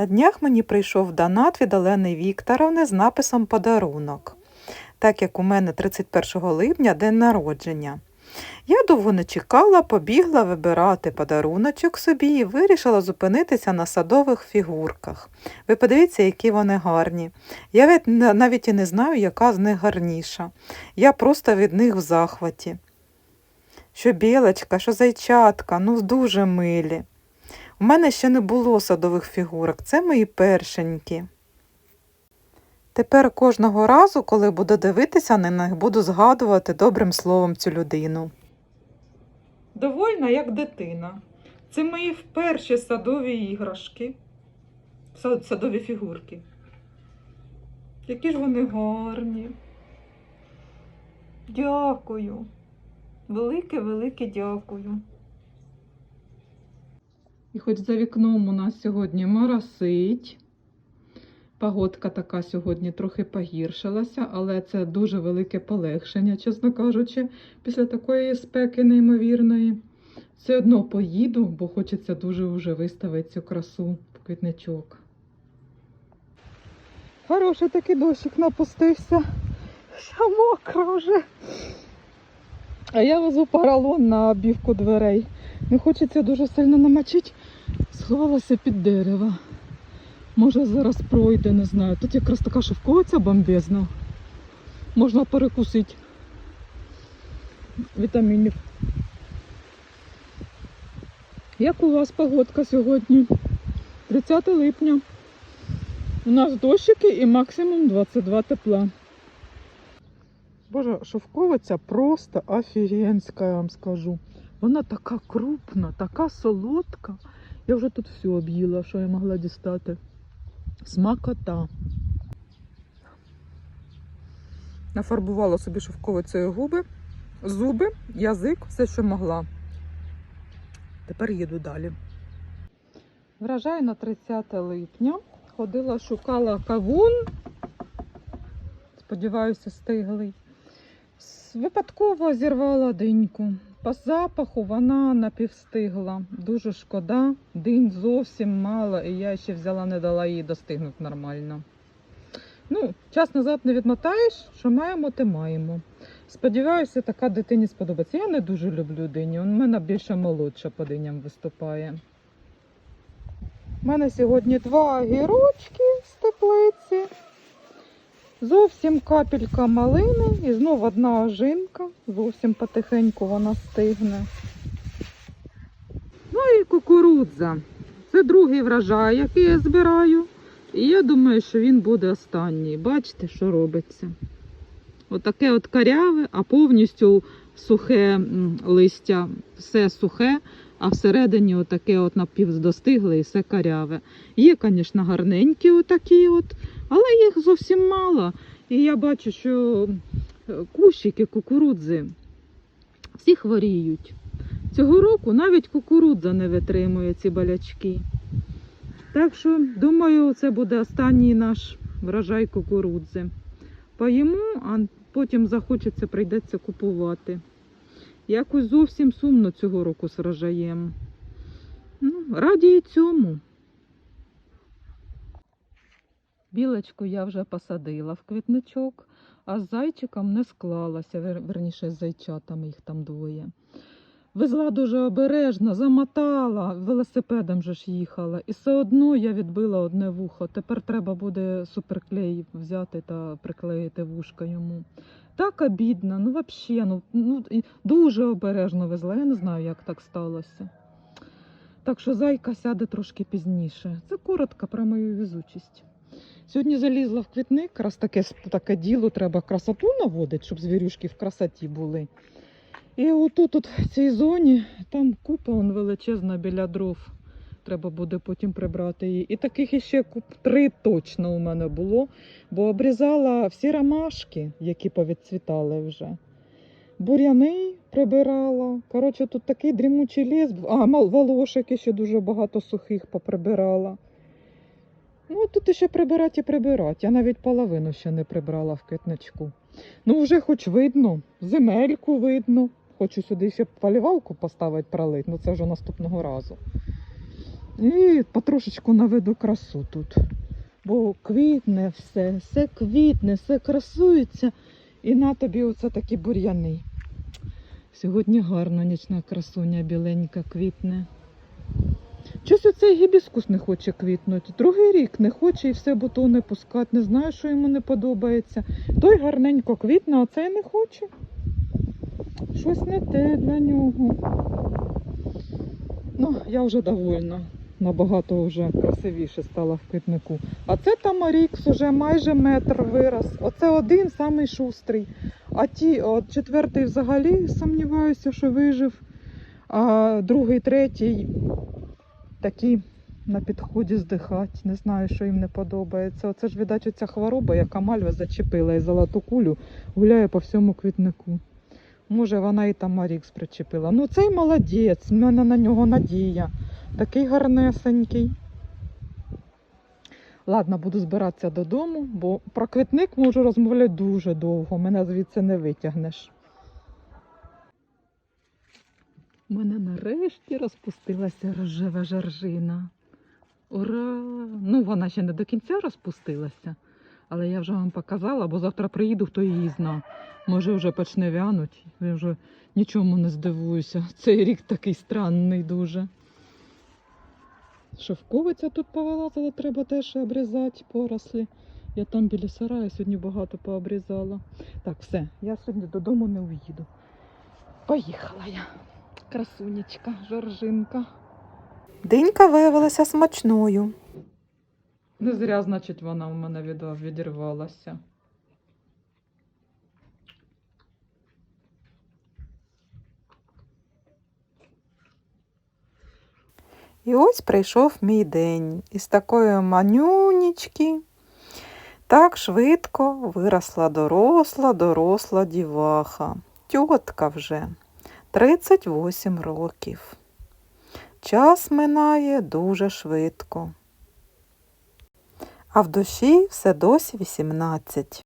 На днях мені прийшов донат від Олени Вікторовни з написом Подарунок, так як у мене 31 липня день народження. Я довго не чекала, побігла вибирати подаруночок собі і вирішила зупинитися на садових фігурках. Ви подивіться, які вони гарні. Я навіть і не знаю, яка з них гарніша. Я просто від них в захваті. Що білочка, що зайчатка, ну дуже милі. У мене ще не було садових фігурок, це мої першенькі. Тепер кожного разу, коли буду дивитися на них, буду згадувати добрим словом цю людину. Довольна, як дитина. Це мої перші садові іграшки, садові фігурки. Які ж вони гарні. Дякую. Велике-велике дякую. І хоч за вікном у нас сьогодні моросить. Погодка така сьогодні трохи погіршилася, але це дуже велике полегшення, чесно кажучи, після такої спеки неймовірної. Все одно поїду, бо хочеться дуже вже виставити цю красу в квітничок. Хороший такий дощик напустився. Вся мокра вже. А я везу поролон на обівку дверей. Не хочеться дуже сильно намочити. Сховалася під дерево. Може зараз пройде, не знаю. Тут якраз така шовковиця бомбезна. Можна перекусити вітамінів. Як у вас погодка сьогодні? 30 липня. У нас дощики і максимум 22 тепла. Боже, шовковиця просто офігенська, я вам скажу. Вона така крупна, така солодка. Я вже тут все об'їла, що я могла дістати. Смакота. Нафарбувала собі шовковицею губи, зуби, язик, все, що могла. Тепер їду далі. Вражаю на 30 липня. Ходила, шукала кавун. Сподіваюся, стиглий. Випадково зірвала диньку. По запаху вона напівстигла. Дуже шкода. Динь зовсім мало, і я ще взяла, не дала їй достигнути нормально. Ну, час назад не відмотаєш, що маємо, те маємо. Сподіваюся, така дитині сподобається. Я не дуже люблю дині. У мене більше молодша по диням виступає. У мене сьогодні два огірочки з теплиці. Зовсім капелька малини і знов одна ожинка. Зовсім потихеньку вона стигне. Ну і кукурудза. Це другий врожай, який я збираю. І я думаю, що він буде останній. Бачите, що робиться. Отаке от каряве, а повністю сухе листя, все сухе, а всередині отаке от напівдостигле і все каряве. Є, звісно, гарненькі отакі от, але їх зовсім мало. І я бачу, що е, кущики кукурудзи всі хворіють. Цього року навіть кукурудза не витримує ці болячки. Так що, думаю, це буде останній наш врожай кукурудзи. Поїмо, а потім захочеться, прийдеться купувати. Якось зовсім сумно цього року з врожаєм. Ну, раді і цьому. Білочку я вже посадила в квітничок, а з зайчиком не склалася, верніше з зайчатами їх там двоє. Везла дуже обережно, замотала, велосипедом же ж їхала. І все одно я відбила одне вухо. Тепер треба буде суперклей взяти та приклеїти вушко йому. Так обідно, ну взагалі, ну, ну дуже обережно везла. Я не знаю, як так сталося. Так що зайка сяде трошки пізніше. Це коротко про мою везучість. Сьогодні залізла в квітник, раз таке, таке діло, треба красоту наводити, щоб звірюшки в красоті були. І отут от в цій зоні там купа он величезна біля дров. Треба буде потім прибрати її. І таких іще куп три точно у мене було, бо обрізала всі ромашки, які повідцвітали вже. Бур'яни прибирала. Коротше, тут такий дрімучий ліс. А, волошики ще дуже багато сухих поприбирала. Ну, тут ще прибирати і прибирати. Я навіть половину ще не прибрала в квітничку. Ну, вже хоч видно, земельку видно. Хочу сюди ще полівалку поставити, пролити, ну це вже наступного разу. І потрошечку наведу красу тут. Бо квітне все, все квітне, все красується. І на тобі оце такі бур'яни. Сьогодні гарно нічна красуня біленька квітне. Щось оцей гібіскус не хоче квітнути. Другий рік не хоче і все бутони пускати. Не знаю, що йому не подобається. Той гарненько квітне, а цей не хоче. Щось не те для нього. Ну, я вже довольна. Набагато вже красивіше стала в квітнику. А це Тамарікс уже майже метр вирос. Оце один самий шустрий. А ті, от четвертий взагалі сумніваюся, що вижив. А другий, третій такі на підході здихать. Не знаю, що їм не подобається. Оце ж, видать, оця хвороба, яка мальва зачепила і золоту кулю, гуляє по всьому квітнику. Може, вона і Тамарікс причепила. Ну, цей молодець, в мене на нього надія. Такий гарнесенький. Ладно, буду збиратися додому, бо про квітник можу розмовляти дуже довго. Мене звідси не витягнеш. У мене нарешті розпустилася рожева жаржина. Ура! Ну, вона ще не до кінця розпустилася, але я вже вам показала, бо завтра приїду, хто її зна. Може, вже почне вянуть. Я вже нічому не здивуюся. Цей рік такий странний дуже. Шовковиця тут повилазила, треба теж обрізати порослі. Я там біля сараю сьогодні багато пообрізала. Так, все, я сьогодні додому не уїду. Поїхала я. Красунечка, жоржинка. Динька виявилася смачною. Не зря, значить, вона у мене від, відірвалася. І ось прийшов мій день. Із такої манюнічки так швидко виросла доросла, доросла діваха. Тьотка вже 38 років. Час минає дуже швидко. А в душі все досі 18.